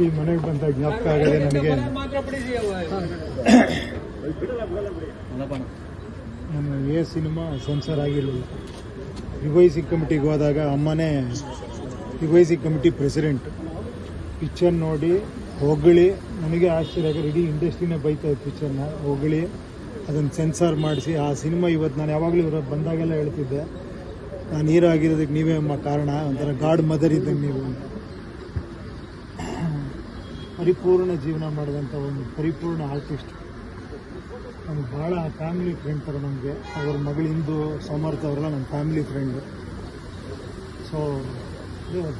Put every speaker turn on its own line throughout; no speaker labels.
ಈ ಮನೆಗೆ ಬಂದ ಜ್ಞಾಪಕ ಆಗಿದೆ ನನಗೆ ನಮ್ಮ ಎ ಸಿನಿಮಾ ಸೆನ್ಸರ್ ಆಗಿರಲಿಲ್ಲ ರಿವೈಸಿ ಕಮಿಟಿಗೆ ಹೋದಾಗ ಅಮ್ಮನೇ ರಿವೈಸಿ ಕಮಿಟಿ ಪ್ರೆಸಿಡೆಂಟ್. ಪಿಕ್ಚರ್ ನೋಡಿ ಹೊಗಳಿ ನನಗೆ ಆಶ್ಚರ್ಯ ಆಗಿದೆ ಇಡೀ ಇಂಡಸ್ಟ್ರಿನೇ ಬೈತಾ ಇತ್ತು ಪಿಕ್ಚರ್ನ. ಹೊಗಳಿ ಅದನ್ನು ಸೆನ್ಸಾರ್ ಮಾಡಿಸಿ. ಆ ಸಿನಿಮಾ ಇವತ್ತು ನಾನು ಯಾವಾಗಲೂ ಇವ್ರ ಬಂದಾಗೆಲ್ಲ ಹೇಳ್ತಿದ್ದೆ. ನಾನು ಹೀರೋ ಆಗಿರೋದಕ್ಕೆ ನೀವೇ ಅಮ್ಮ ಕಾರಣ. ಒಂಥರ ಗಾಡ್ ಮದರ್ ಇದ್ದಂಗೆ ನೀವು. ಪರಿಪೂರ್ಣ ಜೀವನ ಮಾಡಿದಂಥ ಒಂದು ಪರಿಪೂರ್ಣ ಆರ್ಟಿಸ್ಟ್. ನಮ್ಗೆ ಭಾಳ ಫ್ಯಾಮಿಲಿ ಫ್ರೆಂಡ್ ಥರ ನಮಗೆ. ಅವ್ರ ಮಗಳು ಇಂದು ಸಮರ್ಥ ಅವರೆಲ್ಲ ನಮ್ಮ ಫ್ಯಾಮಿಲಿ ಫ್ರೆಂಡು ಸೊ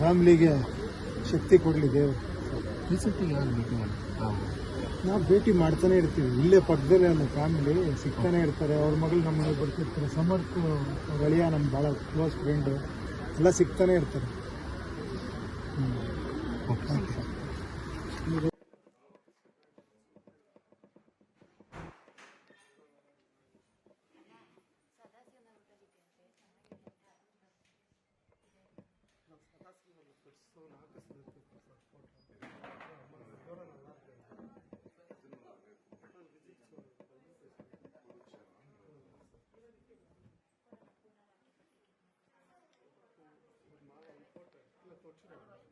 ಫ್ಯಾಮಿಲಿಗೆ ಶಕ್ತಿ ಕೊಡಲಿ ದೇವರು. ನಾವು ಭೇಟಿ ಮಾಡ್ತಾನೆ ಇರ್ತೀವಿ. ಇಲ್ಲೇ ಪಕ್ಕದಲ್ಲೇ ನಮ್ಮ ಫ್ಯಾಮಿಲಿ ಸಿಗ್ತಾನೆ ಇರ್ತಾರೆ. ಅವ್ರ ಮಗಳು ನಮ್ಮ ಮನೆಗೆ ಬರ್ತಿರ್ತಾರೆ. ಸಮರ್ಥ ಗಳಿಯ ನಮ್ಮ ಭಾಳ ಕ್ಲೋಸ್ ಫ್ರೆಂಡು ಎಲ್ಲ ಸಿಗ್ತಾನೆ ಇರ್ತಾರೆ.
ಕಲಾವಿದ ಒಬ್ಬ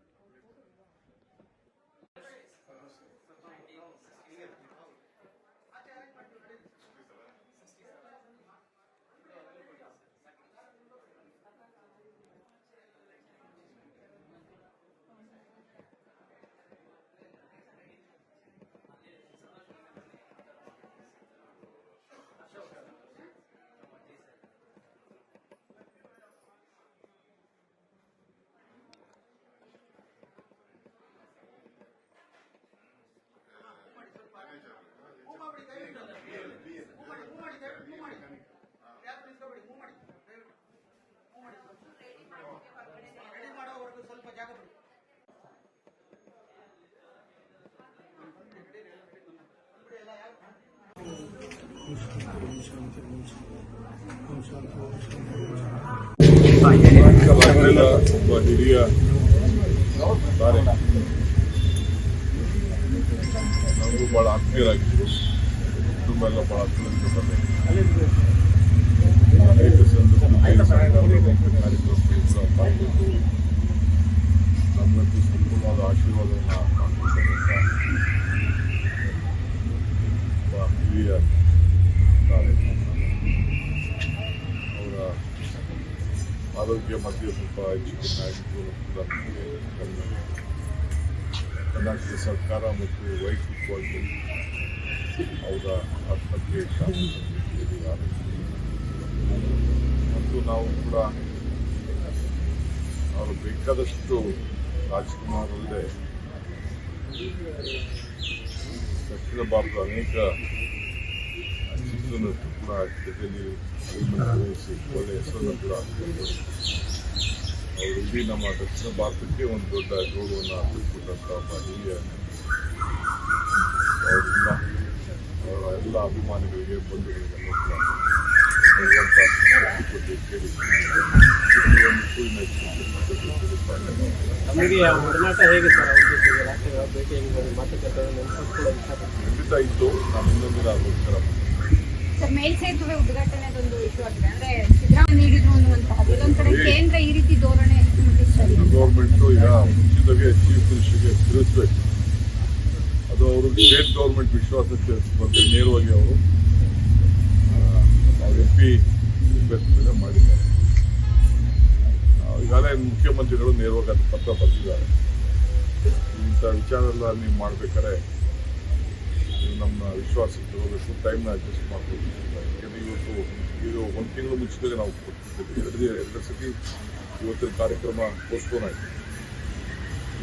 ಹಿರಿಯ ತಾರೆ ನಮಗೂ ಭಾಳ ಆತ್ಮೀಯರಾಗಿದ್ದರು ಕುಟುಂಬ ಎಲ್ಲ ಭಾಳ ಹತ್ತಿರದಿಂದ ಬಂದೆ ಅನೇಕ ಸಂದರ್ಭದಲ್ಲಿ ಸಂಘಟನೆಗಳ ಅನೇಕ ಕಾರ್ಯಕ್ರಮಗಳು ಕೂಡ ಪಾಲ್ಗೊಂಡು ನಮ್ಮಂತೂ ಸಂಪೂರ್ಣವಾದ ಆಶೀರ್ವಾದವನ್ನು ಮಾಡಿಕೊಟ್ಟಂಥ ಒಬ್ಬ ಹಿರಿಯ ತಾರೆ ಅವರ ಆರೋಗ್ಯ ಮಧ್ಯೆ ಸ್ವಲ್ಪ ಹೆಚ್ಚು. ಕರ್ನಾಟಕ ಸರ್ಕಾರ ಮತ್ತು ವೈಯಕ್ತಿಕವಾಗಿ ಅವರ ಆತ್ಮಕ್ಕೆ ಮತ್ತು ನಾವು ಕೂಡ ಅವರು ಬೇಕಾದಷ್ಟು ರಾಜ್ಕುಮಾರ್ ಅಲ್ಲದೆ ದಕ್ಷಿಣ ಭಾರತದ ಅನೇಕ ಚಿತ್ರನಟರು ಕೂಡ ಜೊತೆಯಲ್ಲಿ ಅಭಿನಯಿಸಿ ಒಳ್ಳೆಯ ಹೆಸರನ್ನು ಕೂಡ. ಅವರು ಇಡೀ ನಮ್ಮ ದಕ್ಷಿಣ ಭಾರತಕ್ಕೆ ಒಂದು ದೊಡ್ಡ ಗೌರವವನ್ನು ತಂದುಕೊಟ್ಟಂಥ ಒಬ್ಬ ಹಿರಿಯ ಅವರಿಂದ ಅವರ ಎಲ್ಲ ಅಭಿಮಾನಿಗಳಿಗೆ ಬಂಧುಗಳಿಗೆಲ್ಲ ಕೂಡ ಖಂಡಿತ ಇತ್ತು. ನಾನು ಇನ್ನೊಂದಿನ ಅದಕ್ಕೋಸ್ಕರ
ಸರ್ ಮೇಲ್ಸೇತುವೆ ಉದ್ಘಾಟನೆದೊಂದು ಇಶ್ಯೂ ಆಗಿದೆ. ಅಂದ್ರೆ ಸಿದ್ದರಾಮಯ್ಯ ನೀಡಿದ್ರು ಅನ್ನುವಂತಹದ್ದು ಇದೊಂದ್ ಕಡೆ ಕೇಂದ್ರ ಈ ರೀತಿ ಧೋರಣೆ
ಗೌರ್ಮೆಂಟು ಈಗ ಮುಂಚಿತವಾಗಿ ಚೀಫ್ ಮಿನಿಸ್ಟರ್ಗೆ ತಿಳಿಸ್ಬೇಕು ಅದು ಅವರು ಸ್ಟೇಟ್ ಗೌರ್ಮೆಂಟ್ ವಿಶ್ವಾಸ ತಿಳಿಸುವಂತೆ ನೇರವಾಗಿ ಅವರು ಅವ್ರ ಎಂ ಪಿ ರಿಕ್ವೆಸ್ಟ್ ಮಾಡಿದ್ದಾರೆ. ಈಗಾಗಲೇ ಮುಖ್ಯಮಂತ್ರಿಗಳು ನೇರವಾಗಿ ಅದು ಪತ್ರ ಬರೆದಿದ್ದಾರೆ. ಇಂಥ ವಿಚಾರ ಎಲ್ಲ ನೀವು ಮಾಡ್ಬೇಕಾದ್ರೆ ನೀವು ನಮ್ಮ ವಿಶ್ವಾಸಕ್ಕೆ ತಗೋಬೇಕು ಟೈಮ್ನ ಅಡ್ಜಸ್ಟ್ ಮಾಡಬೇಕು ಯಾಕಂದರೆ ಇವತ್ತು ಇದು ಒಂದು ತಿಂಗಳು ಮುಂಚಿತವಾಗಿ ನಾವು ಕೊಟ್ಟಿದ್ದೀವಿ ಎರಡು ಎರಡು ಸತಿ ಇವತ್ತಿನ ಕಾರ್ಯಕ್ರಮ ಪೋಸ್ಟ್ಪೋನ್ ಆಯಿತು.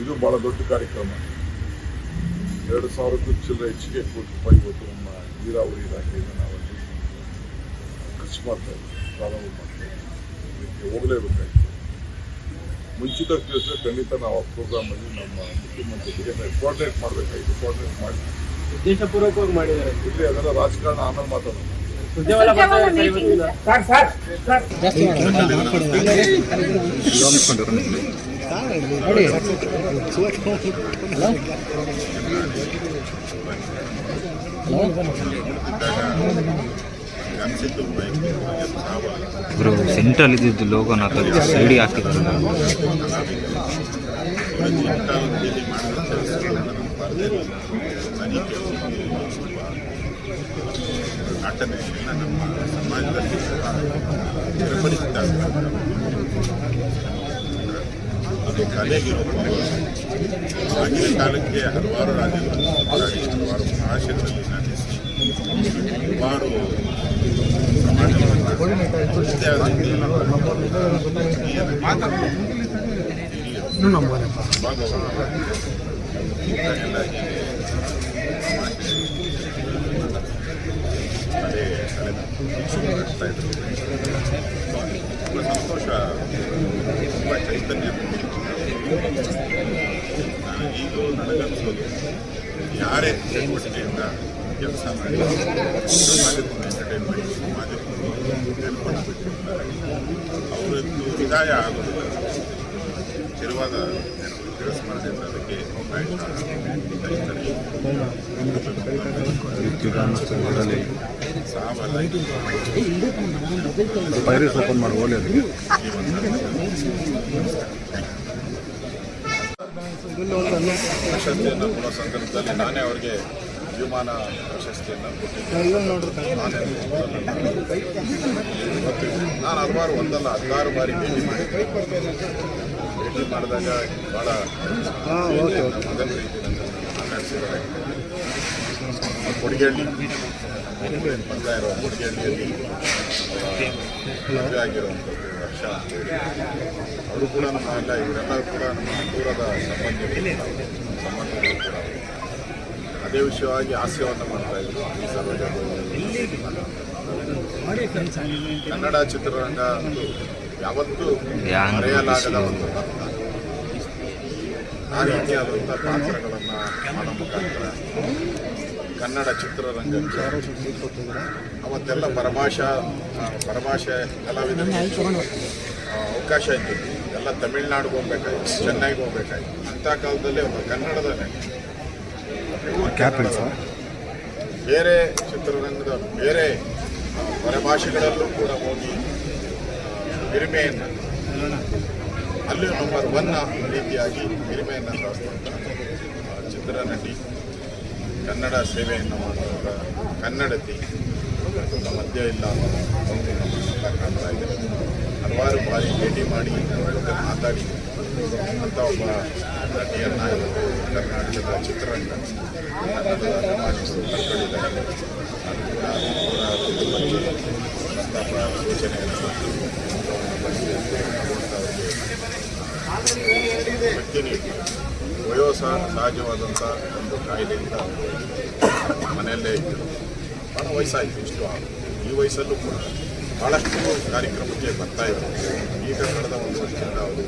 ಇದು ಭಾಳ ದೊಡ್ಡ ಕಾರ್ಯಕ್ರಮ. ಎರಡು ಸಾವಿರಕ್ಕೂ ಚಿಲ್ಲರೆ ಹೆಚ್ಚಿಗೆ ಕೋಟಿ ರೂಪಾಯಿ ಇವತ್ತು ನಮ್ಮ ನೀರಾವರಿ ಇಲಾಖೆಯಿಂದ ನಾವಲ್ಲಿ ಖರ್ಚು ಮಾಡ್ತಾ ಇದ್ದೀವಿ ಪ್ರಾರಂಭ ಮಾಡ್ತಾ ಇದ್ದೀವಿ ಇದಕ್ಕೆ ಹೋಗಲೇಬೇಕಾಗಿತ್ತು ಮುಂಚಿತ ತಿಳಿಸಿದ್ರೆ ಖಂಡಿತ ನಾವು ಆ ಪ್ರೋಗ್ರಾಮಲ್ಲಿ ನಮ್ಮ ಮುಖ್ಯಮಂತ್ರಿಗಳಿಗೆ ಕೋಆರ್ಡಿನೇಟ್ ಮಾಡಬೇಕಾಯಿತು. ಕೋಆರ್ಡಿನೇಟ್ ಮಾಡಿ
ಉದ್ದೇಶಪೂರ್ವಕವಾಗಿ ಮಾಡಿದ್ದಾರೆ.
ಇಲ್ಲಿ ಅದೆಲ್ಲ ರಾಜಕಾರಣ ಆಮೇಲೆ
ಸರ್ ಇವತ್ತಿಂದ
ಬ್ರೋ ಸೆಂಟ್ರಲ್ ಇದ್ದಿದ್ದು ಲೋಗೋನ ತೆಗೆದು ಸೈಡಿಗೆ ಹಾಕಿದ್ದಾರೆ
ಘಟನೆಯನ್ನ ನಮ್ಮ ಸಮಾಜದಲ್ಲಿ. ಅದು ಆಗಿನ ಕಾಲಕ್ಕೆ ಹಲವಾರು ರಾಜ್ಯಗಳಲ್ಲಿ ಹೋರಾಡಿ ಹಲವಾರು ಭಾಷೆಗಳಲ್ಲಿ ನಡೆಸಿ ಹಲವಾರು ಸಮಾಜವನ್ನು ತನ್ನದೇ ಅದೇ ಕಳೆದ ತುಂಬ ಸಂತೋಷ ತುಂಬ ಚೈತನ್ಯ ಈಗಲೂ ನನಗನ್ಸೋದು ಯಾರೇ ಚಟುವಟಿಕೆಯಿಂದ ಕೆಲಸ ಮಾಡಿ ಸಮಾಜಕ್ಕೆ ಎಂಟರ್ಟೈನ್ಮೆಂಟ್ ನೆನಪನ್ನು ಬಿಟ್ಟಿರ್ತಾರೆ ಅವರದ್ದು ವಿದಾಯ ಆಗೋದಿಲ್ಲ ಸ್ಥಿರವಾದ ನೆನಪು
ಪೈರೇಸ್ ಓಪನ್ ಮಾಡಿ ಓಲೆ
ಪ್ರಶಸ್ತಿಯನ್ನು ಕೊಡೋ ಸಂದರ್ಭದಲ್ಲಿ ನಾನೇ ಅವರಿಗೆ ಜೀವಮಾನ ಪ್ರಶಸ್ತಿಯನ್ನು ನಾನೇ ಹಲವಾರು ಒಂದಲ್ಲ ಹದಿನಾರು ಬಾರಿ ಭೇಟಿ ಭೇಟಿ ಮಾಡಿದಾಗ ಭಾಳ ಮೊದಲ ಬರ್ತಾ ಇರೋ ಕೊಡಿಗೇಳಿಯಲ್ಲಿ ಮದುವೆ ಆಗಿರುವಂಥದ್ದು ವರ್ಷ ಅಂತೇಳಿ ಅವರು ಕೂಡ ನಮ್ಮ ಎಲ್ಲ ಇವರೆಲ್ಲ ಕೂಡ ನಮ್ಮ ದೂರದ ಸಂಬಂಧಿಗಳು ಸಂಬಂಧಗಳು ಕೂಡ ಅದೇ ವಿಷಯವಾಗಿ ಹಾಸ್ಯವನ್ನು ಮಾಡ್ತಾ ಇದ್ರು. ಈ ಸರ್ವಜನಿಕರು. ಕನ್ನಡ ಚಿತ್ರರಂಗ ಒಂದು ಯಾವತ್ತೂ
ಯಾಂಗ್
ಮರೆಯಲಾಗದ ಒಂದು. ಆ ರೀತಿಯಾದಂಥ ಪಾತ್ರಗಳನ್ನು ಮಾಡೋ ಮುಖಾಂತರ ಕನ್ನಡ ಚಿತ್ರರಂಗಕ್ಕೆ ಅವತ್ತೆಲ್ಲ ಪರಭಾಷಾ ಪರಭಾಷೆ ಕಲಾವಿದರಿಗೆ ಅವಕಾಶ ಇತ್ತು. ಎಲ್ಲ ತಮಿಳ್ನಾಡಿಗೆ ಹೋಗ್ಬೇಕಾಯ್ತು ಚೆನ್ನೈಗೆ ಹೋಗ್ಬೇಕಾಯ್ತು. ಅಂಥ ಕಾಲದಲ್ಲಿ ಒಬ್ಬ ಕನ್ನಡದ ನಟಿ, ಕನ್ನಡದ ಬೇರೆ ಚಿತ್ರರಂಗದ ಬೇರೆ ಪರಭಾಷೆಗಳಲ್ಲೂ ಕೂಡ ಹೋಗಿ ಹಿರಿಮೆಯನ್ನು. ಅಲ್ಲಿ ನಂಬರ್ ಒನ್ ರೀತಿಯಾಗಿ ಹಿರಿಮೆಯನ್ನು ಸಾಧಿಸುವಂಥ ಚಿತ್ರ ಚಿತ್ರನಟಿ, ಕನ್ನಡ ಸೇವೆಯನ್ನು ಮಾಡುವಂಥ ಕನ್ನಡತಿ ಮಧ್ಯ ಇಲ್ಲ ಕಾಣ್ತಾ ಇದೆ. ಹಲವಾರು ಬಾರಿ ಭೇಟಿ ಮಾಡಿ ಮಾತಾಡಿ ಅಂತ ಒಬ್ಬ ನಟಿಯನ್ನು ಕರ್ನಾಟಕದ ಚಿತ್ರರಂಗ ಕನ್ನಡದ ಅಭಿಮಾನಿಸಲು ಅವರ ಕುಟುಂಬಕ್ಕೆ ಪ್ರಸ್ತಾಪ ಸೂಚನೆಯನ್ನು ಶಕ್ತಿ ನೀಡಿ ವಯೋಸ ಸಹಜವಾದಂಥ ಒಂದು ಕಾಯಿಲೆಯಿಂದ ಮನೆಯಲ್ಲೇ ಇದ್ದರು ಭಾಳ ವಯಸ್ಸಾಯಿತು ಇಷ್ಟು ಈ ವಯಸ್ಸಲ್ಲೂ ಕೂಡ ಭಾಳಷ್ಟು ಕಾರ್ಯಕ್ರಮಕ್ಕೆ ಬರ್ತಾ ಇದ್ರು ಈ ಕನ್ನಡದ ಒಂದು ವರ್ಷದಿಂದ ಅವರು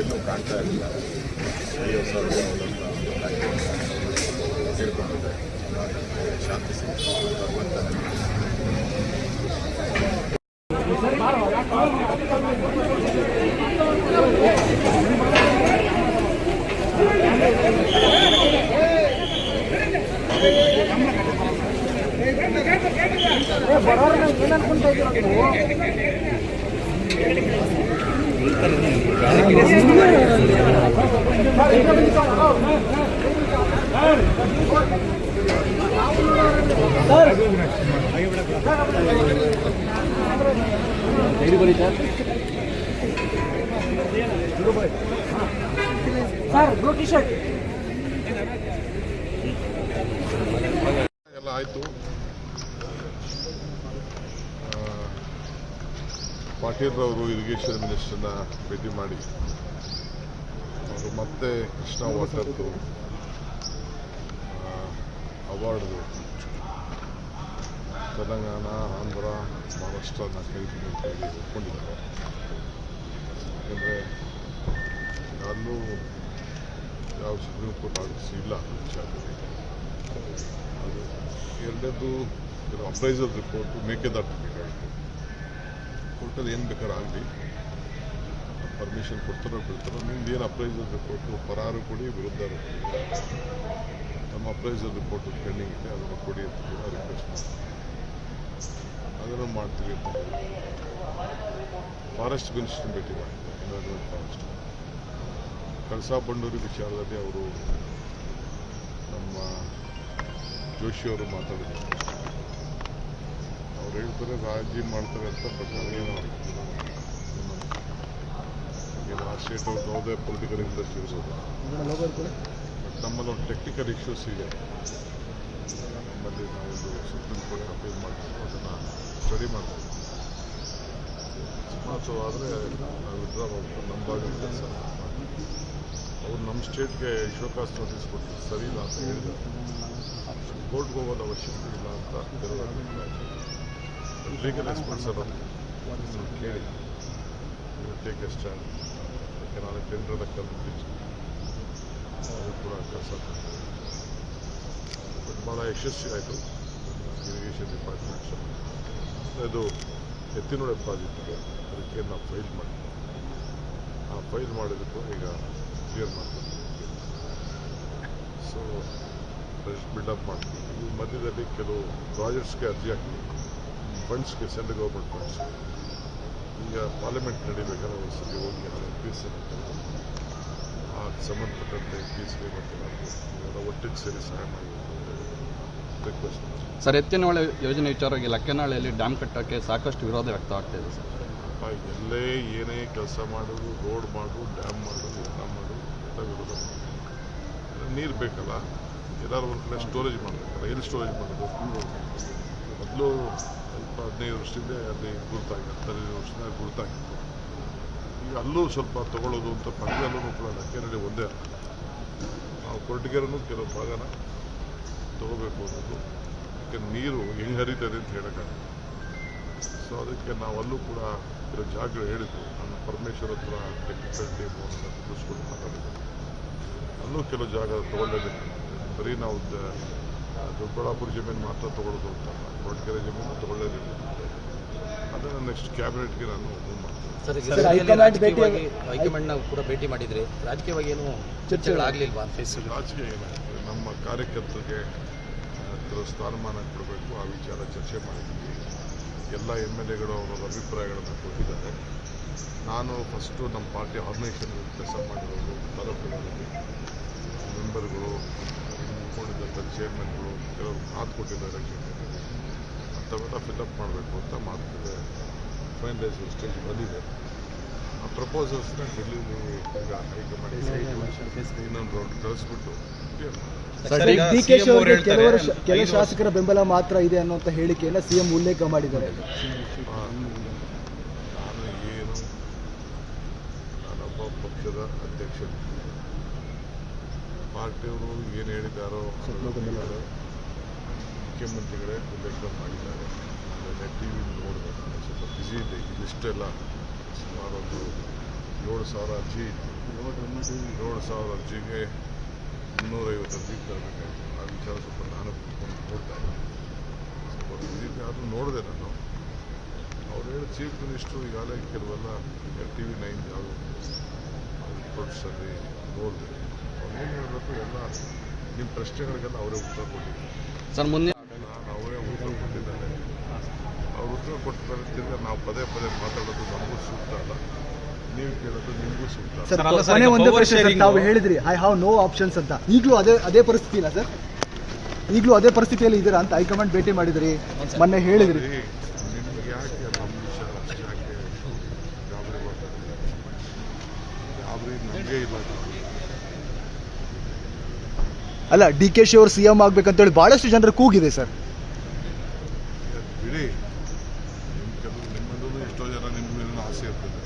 ಎಲ್ಲೂ ಕಾಣ್ತಾ ಇರಲಿಲ್ಲ ವಯೋಸ ತಿಳ್ಕೊಂಡಿದ್ದಾರೆ ಶಾಂತಿ ಕಾಯಿಲೆಯಿಂದ ಎಲ್ಲ ಆಯಿತು. ಪಾಟೀಲ್ ಅವರು ಇರಿಗೇಷನ್ ಮಿನಿಸ್ಟರ್ನ ಭೇಟಿ ಮಾಡಿ. ಅವರು ಮತ್ತೆ ಕೃಷ್ಣ ವಾಟರ್ದು ಅವಾರ್ಡ್ದು ತೆಲಂಗಾಣ, ಆಂಧ್ರ ಮಹಾರಾಷ್ಟ್ರನ ಕೈ ಒಪ್ಕೊಂಡಿದ್ದಾರೆ. ಯಾಕಂದರೆ ಅಲ್ಲೂ ಯಾವ ಸುಪ್ರೀಂ ಕೋರ್ಟ್ ಆರ್ಡರ್ಸ್ ಇಲ್ಲ ಆ ವಿಚಾರದಲ್ಲಿ
ಅದು ಎರಡನೇದು ಅಪ್ರೈಸಲ್ ರಿಪೋರ್ಟು ಮೇಕೆದಾಟಬೇಕಾಗಿತ್ತು ಕೋರ್ಟಲ್ಲಿ ಏನು ಬೇಕಾದ್ರೆ ಆಗಲಿ ಪರ್ಮಿಷನ್ ಕೊಡ್ತಾರೋ ಬಿಡ್ತಾರೋ ನಿಮ್ದು ಏನು ಅಪ್ರೈಸಲ್ ರಿಪೋರ್ಟು ಪರಾರು ಕೊಡಿ ವಿರುದ್ಧ ನಮ್ಮ ಅಪ್ರೈಸಲ್ ರಿಪೋರ್ಟ್ ಪೆಂಡಿಂಗ್ ಇದೆ ಅದನ್ನು ಕೊಡಿ ಅಂತ ಕೂಡ ರಿಕ್ವೆಸ್ಟ್ ಅದನ್ನು ಮಾಡ್ತೀವಿ ಫಾರೆಸ್ಟ್ ಮಿನಿಸ್ಟರ್ ಭೇಟಿ ಮಾಡಿದ್ದೆ ಫಾರೆಸ್ಟ್ ಕಳಸಾ ಬಂಡೂರಿ ವಿಚಾರದಲ್ಲಿ ಅವರು ನಮ್ಮ ಜೋಶಿಯವರು ಮಾತಾಡಿದ್ದಾರೆ ಅವ್ರು ಹೇಳ್ತಾರೆ, ರಾಜಿ ಮಾಡ್ತಾರೆ ಅಂತ ಸ್ಟೇಟ್ ಅವ್ರದ್ದು ಯಾವುದೇ ಪೊಲಿಟಿಕಲ್ ಇಂಟ್ರೆಸ್ಟ್ ಇರ್ಬೋದು. ಬಟ್ ನಮ್ಮಲ್ಲಿ ಒಂದು ಟೆಕ್ನಿಕಲ್ ಇಶ್ಯೂಸ್ ಇದೆ. ನಮ್ಮಲ್ಲಿ ನಾವೊಂದು ಸುಪ್ರೀಂ ಕೋರ್ಟ್ ಅಪೀಲ್ ಮಾಡ್ತೀವಿ. ಅದನ್ನು ಸ್ಟಡಿ ಮಾಡ್ತೀವಿ ಅಕಸ್ಮಾತ್ ಆದರೆ ನಾವು ವಿಡ್ರಾ ಮಾಡ್ಕೊಂಡು ನಮ್ಮ ಭಾಗದ ಕೆಲಸ ಅವ್ರು ನಮ್ಮ ಸ್ಟೇಟ್ಗೆ ಶೋಕಾಸ್ ನೋಟಿಸ್ ಕೊಟ್ಟಿದ್ದು ಸರಿ ಇಲ್ಲ ಅಂತ ಹೇಳಿದ್ದಾರೆ ಕೋರ್ಟ್ಗೆ ಹೋಗೋದು ಅವಶ್ಯಕತೆ ಇಲ್ಲ ಅಂತ ಲೀಗಲ್ ಎಕ್ಸ್ಪರ್ಟ್ಸ್ ಎಲ್ಲ ಕೇಳಿ. ಟೇಕ್ ಎ ಸ್ಟ್ಯಾಂಡ್ ಅದಕ್ಕೆ ನಾನು ಟೆಂಡರ್ ಕಲ್ಪಿಸಿ ಅದು ಕೂಡ ಕೆಲಸ ಬಟ್ ಭಾಳ ಯಶಸ್ವಿ ಆಯಿತು. ಇರಿಗೇಷನ್ ಡಿಪಾರ್ಟ್ಮೆಂಟ್ಸ್ ಇದು ಎತ್ತಿನೋಡೆ ಪ್ರಾಜೆಕ್ಟ್ ಇದೆ. ಅದಕ್ಕೆ ನಾವು ಫೈಲ್ ಮಾಡಿದ್ವಿ ಆ ಫೈಲ್ ಮಾಡಿದ್ದಕ್ಕೂ ಈಗ ಕ್ಲಿಯರ್ ಮಾಡ್ತೀವಿ ಸೊ ಬಿಲ್ಡಪ್ ಮಾಡ್ತೀವಿ ಈ ಮಧ್ಯದಲ್ಲಿ ಕೆಲವು ಪ್ರಾಜೆಕ್ಟ್ಸ್ಗೆ ಅರ್ಜಿ ಹಾಕ್ತೀವಿ ಫಂಡ್ಸ್ಗೆ ಸೆಂಟ್ರಲ್ ಗೌರ್ಮೆಂಟ್ ಫಂಡ್ಸ್ ಈಗ ಪಾರ್ಲಿಮೆಂಟ್ ನಡಿಬೇಕಾದ್ರೆ ಸರಿ ಹೋಗಿ ನಾನು ಪೀಸ್ ಆ ಸಂಬಂಧಪಟ್ಟಂತೆ ಪೀಸ್ಗೆ ಇವೆಲ್ಲ ಒಟ್ಟಿಗೆ ಸೇರಿ ಸಹಾಯ ಮಾಡಬೇಕು ರಿಕ್ವೆಸ್ಟ್
ಸರ್ ಎತ್ತಿನಹೊಳೆ ಯೋಜನೆ ವಿಚಾರವಾಗಿ ಲಕ್ಕನಹಳ್ಳಿಯಲ್ಲಿ ಡ್ಯಾಮ್ ಕಟ್ಟೋಕ್ಕೆ ಸಾಕಷ್ಟು ವಿರೋಧ ವ್ಯಕ್ತವಾಗ್ತಿದೆ ಸರ್.
ಅಪ್ಪ ಎಲ್ಲೇ ಏನೇ ಕೆಲಸ ಮಾಡೋದು ರೋಡ್ ಮಾಡು ಡ್ಯಾಮ್ ಮಾಡೋದು ಎಲ್ಲ ಮಾಡು ವಿರೋಧ ನೀರು ಬೇಕಲ್ಲ? ಎಲ್ಲರೂ ಒಂದು ಕಡೆ ಸ್ಟೋರೇಜ್ ಮಾಡಬೇಕಲ್ಲ ಎಲ್ಲಿ ಸ್ಟೋರೇಜ್ ಮಾಡೋದು ಮೊದಲು ಸ್ವಲ್ಪ ಹದಿನೈದು ವರ್ಷದಿಂದ ಅಲ್ಲಿ ಗುರುತಾಗಿತ್ತು, ಹದಿನೈದು ವರ್ಷದಿಂದ ಗುರುತಾಗಿತ್ತು. ಈಗ ಅಲ್ಲೂ ಸ್ವಲ್ಪ ತಗೊಳ್ಳೋದು ಅಂತ ಪಂಜಾಲೂ ಕೂಡ ಲಕ್ಕೇನಹಳ್ಳಿ ಒಂದೇ ಅಲ್ಲ. ನಾವು ಕೊರಟಗೆರೂ ಕೆಲವು ಭಾಗನ ತಗೋಬೇಕು ಅನ್ನೋದು. ಯಾಕೆ ನೀರು ಹೆಂಗೆ ಹರಿತದೆ ಅಂತ ಹೇಳೋಕ್ಕಾಗಲ್ಲ. ಸೊ ಅದಕ್ಕೆ ನಾವು ಅಲ್ಲೂ ಕೂಡ ಕೆಲವು ಜಾಗಗಳು ನಾನು ಪರಮೇಶ್ವರ್ ಹತ್ರ ಟೆಕ್ನಿಕಲ್ ಟೀಮ್ ಅಂತ ತಿಳಿಸ್ಕೊಂಡು ಮಾತಾಡಿದ್ದೆ ಅಲ್ಲೂ ಕೆಲವು ಜಾಗ ತೊಗೊಳ್ಳೇಬೇಕು. ಬರೀ ನಾವು ದೊಡ್ಡಬಳ್ಳಾಪುರ ಜಮೀನು ಮಾತ್ರ ತೊಗೊಳ್ಳೋದು ಅಂತ ಕೊರಟಗೆರೆ ಜಮೀನು ತೊಗೊಳ್ಳೇಬೇಕು ಅದನ್ನು ನೆಕ್ಸ್ಟ್ ಕ್ಯಾಬಿನೆಟ್ಗೆ ನಾನು ಮೂವ್ ಮಾಡ್ತೀನಿ.
ಹೈಕಮಾಂಡ್ನ ಕೂಡ ಭೇಟಿ ಮಾಡಿದ್ರಿ. ರಾಜಕೀಯವಾಗಿ ಏನು ಚರ್ಚೆಗಳಾಗಲಿಲ್ವಾ
ರಾಜಕೀಯ ಏನಾಗ್ತದೆ ನಮ್ಮ ಕಾರ್ಯಕರ್ತರಿಗೆ ಸ್ಥಾನಮಾನ ಕೊಡಬೇಕು ಆ ವಿಚಾರ ಚರ್ಚೆ ಮಾಡಿದ್ದೀವಿ ಎಲ್ಲ ಎಂ ಎಲ್ ಎಗಳು ಅವರ ಅಭಿಪ್ರಾಯಗಳನ್ನು ಕೊಟ್ಟಿದ್ದಾರೆ. ನಾನು ಫಸ್ಟು ನಮ್ಮ ಪಾರ್ಟಿ ಆರ್ಗನೈಸೇಷನ್ ಕೆಲಸ ಮಾಡಿರೋದು ತಾಲೂಕುಗಳಲ್ಲಿ. ಮೆಂಬರ್ಗಳು ಮುಖಂಡಿದ್ದಂಥ ಚೇರ್ಮನ್ಗಳು ಕೆಲವರು ಮಾತು ಕೊಟ್ಟಿದ್ದಾರೆ ಅಂಥವೆಲ್ಲ ಫಿಲಪ್ ಮಾಡಬೇಕು ಅಂತ ಮಾತುಕತೆ ಫೈನಲೈಸ್ ಸ್ಟೇಜ್ ಬಂದಿದೆ. ಆ ಪ್ರಪೋಸಲ್ಸ್ನ ಡೆಲ್ಲಿಲಿ ಈಗ ಹೈಕಮಾಂಡ್ ಇನ್ನೊಂದು ರೌಂಡ್ ಕಳಿಸ್ಬಿಟ್ಟು
ಕೆಲವು ಶಾಸಕರ ಬೆಂಬಲ ಮಾತ್ರ ಇದೆ ಅನ್ನುವಂಥ ಹೇಳಿಕೆಯನ್ನ ಸಿಎಂ ಉಲ್ಲೇಖ ಮಾಡಿದ್ದಾರೆ
ಆ, ನಾನು ಏನು ನಾನೊಬ್ಬ ಪಕ್ಷದ ಅಧ್ಯಕ್ಷರು ಪಾರ್ಟಿಯವರು ಏನು ಹೇಳಿದ್ದಾರೋ ಅದನ್ನು ಮುಖ್ಯಮಂತ್ರಿಗಳೇ ಉಲ್ಲೇಖ ಮಾಡಿದ್ದಾರೆ. ನಾನು ಟಿ ವಿ ನೋಡಿದೆ ನಾನು ಸ್ವಲ್ಪ ಬ್ಯುಸಿ ಇದೆ. ಇದಿಷ್ಟೆಲ್ಲ. ಲಿಸ್ಟ್ ಎಲ್ಲ ಸುಮಾರು ಒಂದು ಏಳು ಸಾವಿರ ಅರ್ಜಿ ಇತ್ತು. ಏಳು ಸಾವಿರ ಅರ್ಜಿಗೆ ಮುನ್ನೂರೈವತ್ತು ಅರ್ಜಿ ತರಬೇಕಾಯಿತು. ಆ ವಿಚಾರ ಸ್ವಲ್ಪ ನಾನು ಕೂತ್ಕೊಂಡು ನೋಡ್ತಾ ಇದ್ದೆ. ಸ್ವಲ್ಪ ಇದೆ ಆದರೂ ನೋಡಿದೆ ನಾನು. ಅವ್ರು ಹೇಳಿ ಚೀಫ್ ಮಿನಿಸ್ಟ್ರು ಈಗಾಗಲೇ ಕೆಲವೆಲ್ಲ ಟಿ ವಿ ನೈನ್ ಯಾವುದು? ರಿಪೋರ್ಟ್ಸಲ್ಲಿ ನೋಡಿದೆ ಅವ್ರು ಏನು ಹೇಳಬೇಕು ಎಲ್ಲ ನಿಮ್ಮ ಪ್ರಶ್ನೆಗಳಿಗೆಲ್ಲ ಅವರೇ ಉತ್ತರ ಕೊಟ್ಟಿದ್ದಾರೆ.
ಸರ್ ಮುಂದೆ
ನಾನು ಅವರೇ ಉತ್ತರ ಕೊಟ್ಟಿದ್ದಾರೆ ಅವ್ರು ಉತ್ತರ ಕೊಟ್ಟಿದ್ದಾರೆ ತಿರ್ಗಾ ನಾವು ಪದೇ ಪದೇ ಮಾತಾಡೋದು ನಮಗೂ ಸೂಕ್ತ ಅಲ್ಲ. ನೀವು ಕೇಳೋದು ನಿಮಗೂ ಸೂಕ್ತ
ಒಂದೇ ಪ್ರಶ್ನೆ ಸರ್ ತಾವು ಹೇಳಿದ್ರಿ ಐ ಹಾವ್ ನೋ ಆಪ್ಷನ್ಸ್ ಅಂತ. ಈಗಲೂ ಅದೇ ಅದೇ ಪರಿಸ್ಥಿತಿ ಇಲ್ಲ ಸರ್? ಈಗಲೂ ಅದೇ ಪರಿಸ್ಥಿತಿಯಲ್ಲಿ ಇದ್ದೀರಾ ಅಂತ ಹೈಕಮಾಂಡ್ ಭೇಟಿ ಮಾಡಿದ್ರಿ ಮೊನ್ನೆ ಹೇಳಿದ್ರಿ
ಅದೇ ನಿಮ್ಗೆ ಯಾಕೆ ನಮ್ಮ ವಿಚಾರ ಅಷ್ಟು ಯಾಕೆ ಗಾಬರಿ ಮಾಡ್ತಾರೆ ಗಾಬರಿ ನಮಗೆ ಇಲ್ಲ ಗಾಬರಿ
ಅಲ್ಲ, ಡಿ ಕೆ ಶಿ ಅವರು ಸಿಎಂ ಆಗ್ಬೇಕಂತೇಳಿ ಬಹಳಷ್ಟು ಜನರ ಕೂಗಿದೆ, ಸರ್.
ಬಿಡಿ. ನಿಮ್ಮ ಕೆಲವು ನಿಮ್ಮಲ್ಲೂ ಎಷ್ಟೋ ಜನ ನಿಮ್ಮ ಆಸೆ ಇರ್ತದೆ.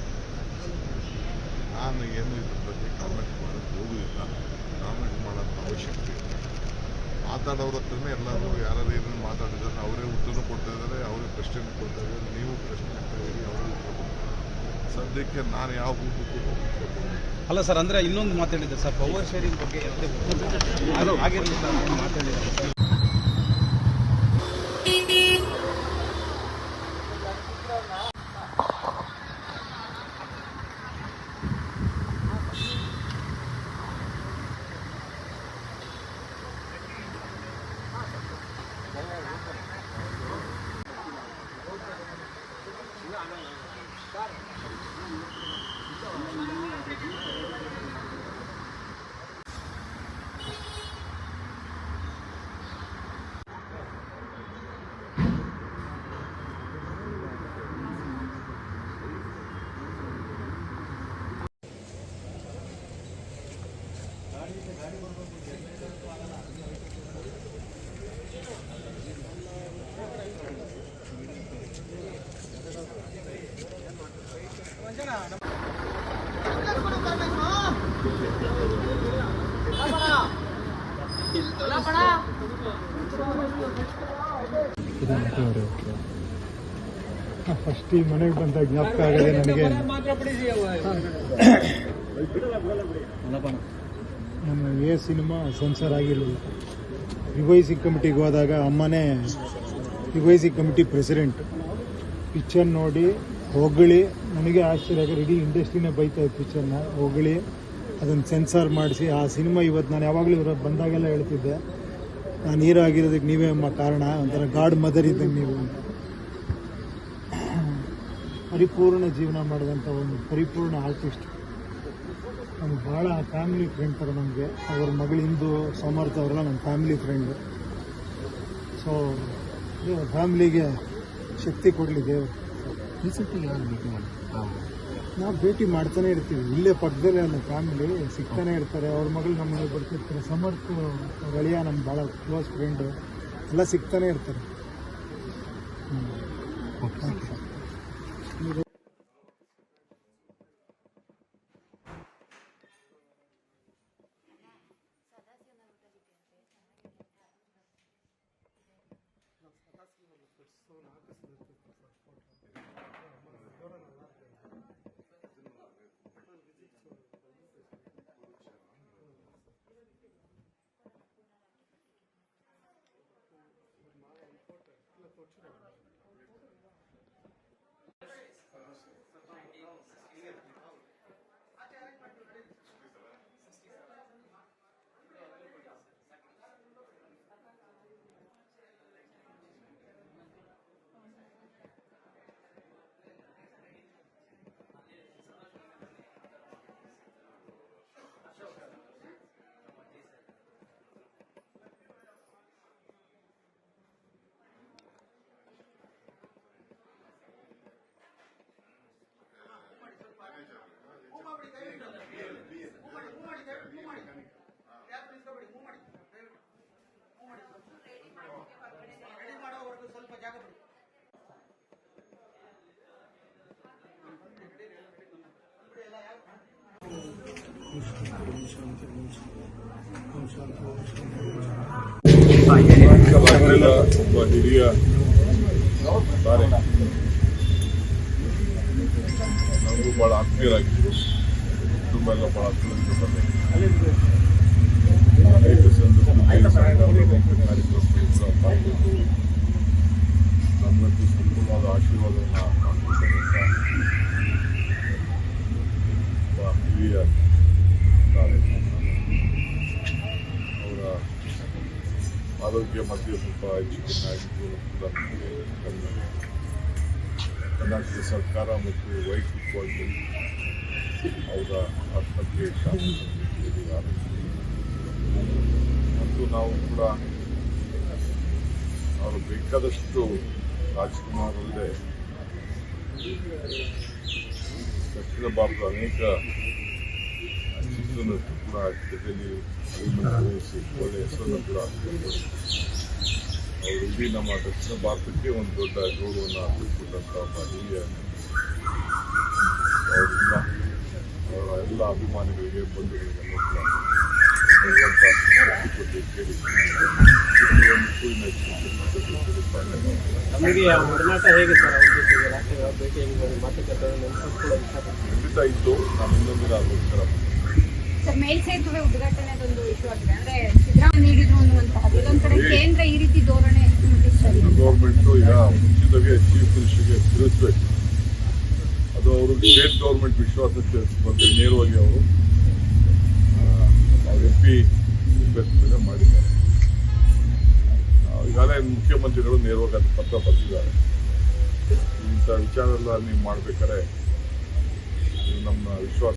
ನಾನು ಏನು ಇದ್ರ ಬಗ್ಗೆ ಕಾಮೆಂಟ್ ಮಾಡೋಕ್ಕೆ ಹೋಗುದಿಲ್ಲ. ಕಾಮೆಂಟ್ ಮಾಡೋಂಥ ಅವಶ್ಯಕತೆ ಇಲ್ಲ. ಮಾತಾಡೋರ ಹತ್ರನೇ ಎಲ್ಲರೂ ಯಾರು ಏನೇನು ಮಾತಾಡಿದಾರೆ, ಅವರೇ ಉತ್ತರ ಕೊಡ್ತಾ ಇದ್ದಾರೆ ಅವರೇ ಪ್ರಶ್ನೆ ಕೊಡ್ತಾ ಇದ್ದಾರೆ ನೀವು ಪ್ರಶ್ನೆ ಕೇಳ್ತಾ ಇದ್ದೀರಿ ಅವರೇ ಉತ್ತರ ಸದ್ಯಕ್ಕೆ ನಾನು ಯಾವ
ಅಲ್ಲ ಸರ್ ಅಂದ್ರೆ ಇನ್ನೊಂದು ಮಾತಾಡಿದ್ದೆ ಸರ್ ಪವರ್ ಶೇರಿಂಗ್ ಬಗ್ಗೆ ಆಗಿರಲಿಲ್ಲ Thank you.
ಫಸ್ಟ್ ಈ ಮನೆಗೆ ಬಂದ ಜ್ಞಾಪಕ ಆಗದೆ ನನಗೆ. ನನ್ನ ಎ ಸಿನಿಮಾ ಸೆನ್ಸರ್ ಆಗಿರಲಿಲ್ಲ ರಿವೈಸಿ ಕಮಿಟಿಗೆ ಹೋದಾಗ ಅಮ್ಮನೇ ರಿವೈಸಿ ಕಮಿಟಿ ಪ್ರೆಸಿಡೆಂಟ್. ಪಿಕ್ಚರ್ ನೋಡಿ ಹೊಗಳಿ. ನನಗೆ ಆಶ್ಚರ್ಯ ಆಗ ಇಡೀ ಇಂಡಸ್ಟ್ರಿನೇ ಬೈತಾ ಇತ್ತು ಪಿಕ್ಚರ್ನ ಹೊಗಳಿ. ಅದನ್ನು ಸೆನ್ಸಾರ್ ಮಾಡಿಸಿ. ಆ ಸಿನಿಮಾ ಇವತ್ತು ನಾನು ಯಾವಾಗಲೂ ಇವ್ರ ಬಂದಾಗೆಲ್ಲ ಹೇಳ್ತಿದ್ದೆ. ನಾನು ಹೀರೋ ಆಗಿರೋದಕ್ಕೆ ನೀವೇ ಅಮ್ಮ ಕಾರಣ. ಒಂಥರ ಗಾಡ್ ಮದರ್ ಇದ್ದಂಗೆ ನೀವು. ಪರಿಪೂರ್ಣ ಜೀವನ ಮಾಡಿದಂಥ ಒಂದು ಪರಿಪೂರ್ಣ ಆರ್ಟಿಸ್ಟ್. ನಮ್ಗೆ ಭಾಳ ಫ್ಯಾಮಿಲಿ ಫ್ರೆಂಡ್ ಥರ ನಮಗೆ. ಅವ್ರ ಮಗಳು ಸಮರ್ಥ ಅವರೆಲ್ಲ ನಮ್ಮ ಫ್ಯಾಮಿಲಿ ಫ್ರೆಂಡು. ಸೊ ಫ್ಯಾಮಿಲಿಗೆ ಶಕ್ತಿ ಕೊಡಲಿ ದೇವರು. ನಾವು ಭೇಟಿ ಮಾಡ್ತಾನೆ ಇರ್ತೀವಿ. ಇಲ್ಲೇ ಪಕ್ಕದಲ್ಲೇ ನಮ್ಮ ಫ್ಯಾಮಿಲಿ ಸಿಗ್ತಾನೆ ಇರ್ತಾರೆ. ಅವ್ರ ಮಗಳು ನಮ್ಮ ಮನೆಗೆ ಬರ್ತಿರ್ತಾರೆ. ಸಮರ್ಥ ಗಳಿಯ ನಮ್ಮ ಭಾಳ ಕ್ಲೋಸ್ ಫ್ರೆಂಡು ಎಲ್ಲ ಸಿಗ್ತಾನೆ ಇರ್ತಾರೆ.
ಕರ್ನಾಟಕದ ಒಬ್ಬ ಹಿರಿಯ ತಾರೆ ನನಗೂ ಭಾಳ ಆತ್ಮೀಯರಾಗಿದ್ದರು ಕುಟುಂಬ ಎಲ್ಲ ಭಾಳ ಹತ್ತಿರದಿಂದ ಬಂದೆ ಅನೇಕ ಸಂದರ್ಭದಲ್ಲಿ ಸಂಘದಲ್ಲಿ ಅನೇಕ ಕಾರ್ಯಕ್ರಮಗಳನ್ನು ಪಾಲ್ಗೊಂಡು ನಮ್ಮಂತೂ ಸಂಪೂರ್ಣವಾದ ಆಶೀರ್ವಾದವನ್ನು ಮಾಡಿಕೊಟ್ಟಂಥ ಒಬ್ಬ ಹಿರಿಯ ತಾರೆ ಅವರ ಆರೋಗ್ಯ ಮಧ್ಯೆ ಸ್ವಲ್ಪ ಹೆಚ್ಚು ಕರ್ನಾಟಕ ಸರ್ಕಾರ ಮತ್ತು ವೈಯಕ್ತಿಕವಾಗಿ ಅವರ ಆತ್ಮಹತ್ಯೆ ಮತ್ತು ನಾವು ಕೂಡ ಅವರು ಬೇಕಾದಷ್ಟು ರಾಜ್ಕುಮಾರ್ ಅಲ್ಲದೆ ದಕ್ಷಿಣ ಭಾರತದ ಅನೇಕ ಚಿತ್ರನಟರು ಕೂಡ ಜೊತೆಯಲ್ಲಿ ಅವರು ಇಡೀ ನಮ್ಮ ದಕ್ಷಿಣ ಭಾರತಕ್ಕೆ ಒಂದು ದೊಡ್ಡ ಗೌರವವನ್ನು ಅರ್ಪಿಸಿಕೊಂಡಂಥ ಒಬ್ಬ ಅವರಿಂದ ಅವರ ಎಲ್ಲ ಅಭಿಮಾನಿಗಳಿಗೆ ಬಂಧುಗಳಿಗೆಲ್ಲ ಖಂಡಿತ ಇದ್ದು ನಾನು ಇನ್ನೊಂದಿನ ಅದಕ್ಕೋಸ್ಕರ
ಸರ್, ಮೇಲ್ಸೇತುವೆ ಉದ್ಘಾಟನೆದೊಂದು ಇಶ್ಯೂ ಆಗಿದೆ. ಅಂದ್ರೆ ಸಿದ್ದರಾಮಯ್ಯ ನೀಡಿದ್ರು ಅನ್ನುವಂತಹ ಇದೊಂದ್ ಕಡೆ ಕೇಂದ್ರ ಈ ರೀತಿ ಧೋರಣೆ
ಗೌರ್ಮೆಂಟು ಈಗ ಮುಂಚಿತವಾಗಿ ಚೀಫ್ ಮಿನಿಸ್ಟರ್ಗೆ ತಿಳಿಸ್ಬೇಕು. ಅದು ಅವರು ಸ್ಟೇಟ್ ಗೌರ್ಮೆಂಟ್ ವಿಶ್ವಾಸಕ್ಕೆ ಬಂದು ನೇರವಾಗಿ ಅವರು ಎಂ ಪಿ ಇನ್ವೆಸ್ಟ್ಮೆಂಟ್ ಮಾಡಿದ್ದಾರೆ. ಈಗಾಗಲೇ ಮುಖ್ಯಮಂತ್ರಿಗಳು ನೇರವಾಗಿ ಅದು ಪತ್ರ ಬರೆದಿದ್ದಾರೆ. ಇಂಥ ವಿಚಾರ ಎಲ್ಲ ನೀವು ಮಾಡ್ಬೇಕಾದ್ರೆ ನಮ್ಮ ವಿಶ್ವಾಸ